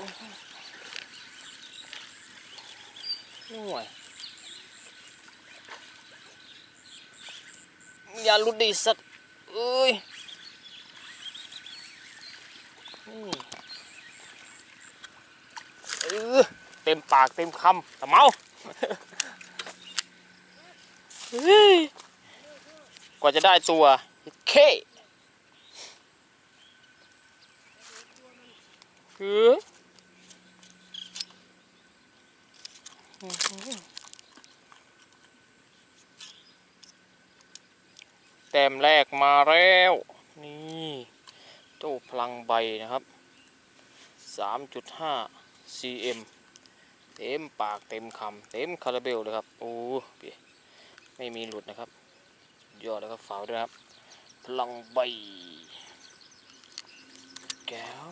นี่ยอย่าลุดดิสัตว์เอ้ยเออเต็มปากเต็มคำแต่เมากว่าจะได้ตัวเคคือ แต้มแรกมาแล้ว นี่โจ้พลังใบนะครับ 3.5 cm เต็มปากเต็มคำเต็มคาราเบลเลยครับ โอ้พี่ไม่มีหลุดนะครับยอดแล้วก็ฝาวด้วยครับ พลังใบ แก้ว